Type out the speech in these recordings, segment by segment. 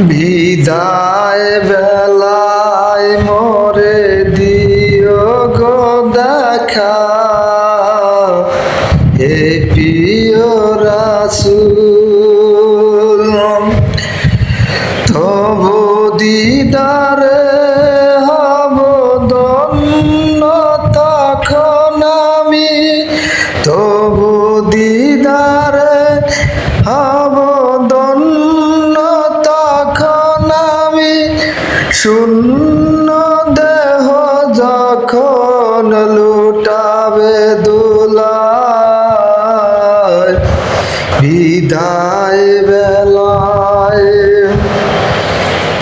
বিদায় বেলায় মোরে দিও গো দেখা। হে প্রিয় রাসূল শূন্য দেহ যখন লুটাবে দুলায় বিদায় বেলায়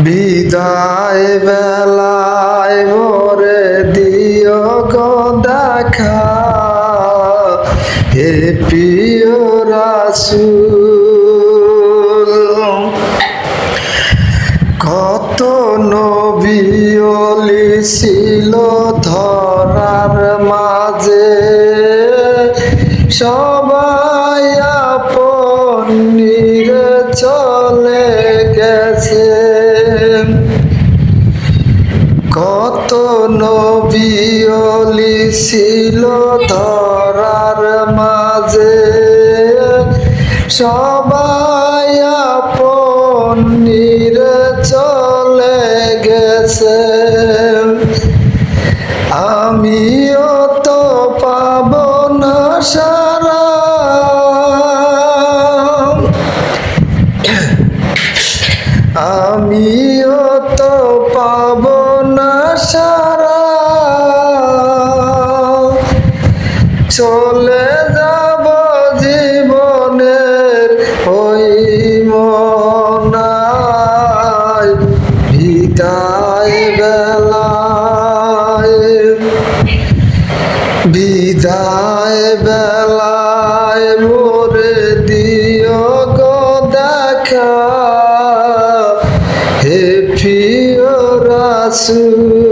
বিদায় বেলায় মোরে দিও গো দেখা। হে প্রিয় রাসূল ছিল ধরার মাঝে। সবাই আপন চলে গেছে। কত নবিয়লি ছিল ধরার মাঝে। সবাই আপন চলে যাব জীবনের ওই মনায় বিদায় বেলায়। মোরে দিও গো দেখা হে প্রিয় রাসূল।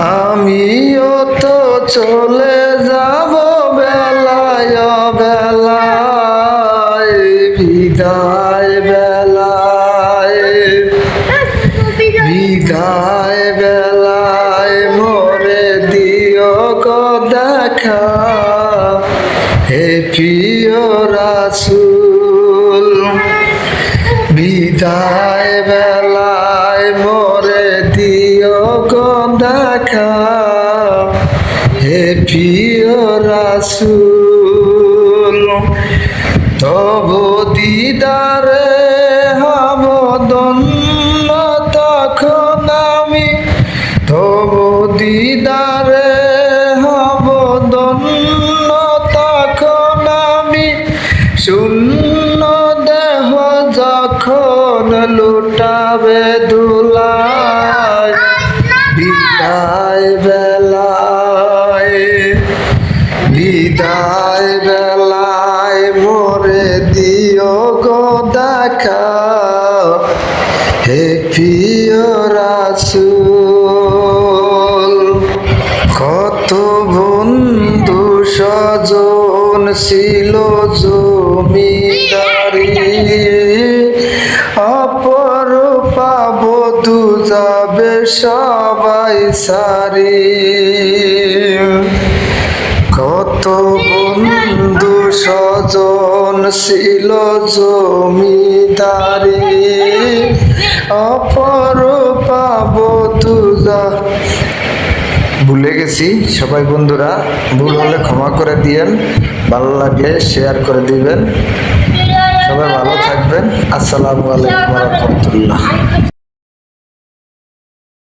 আমিও তো চলে যাব বেলায় বেলায়, বিদায় বেলায়। বিদায় বেলায় মোরে দিও গো দেখা। হে প্রিয় রাসূল, বিদায় বেলায় প্রিয় রাসূল, তবু দিদারে হব তখন আমি, তবু দিদারে হব দন্ন তখন আমি। শূন্য দেহ যখন লুটাবে দুলায় বিদায় বেলায় মোরে দিও গো দেখা হে প্রিয় রাসুল। কত বন্ধু সজন ছিল জমিদারি। অপর পাব তু যাবে সবাই সারি। কত বন্ধু স্বজন ছিল জমিদারি? অপরূপা বধু যা- ভুলে গেছি, সবাই বন্ধুরা, ভুল হলে ক্ষমা করে দিয়েন। ভালো লাগলে শেয়ার করে দিবেন। সবাই ভালো থাকবেন। আসসালামু আলাইকুম রহমতুল্লাহ।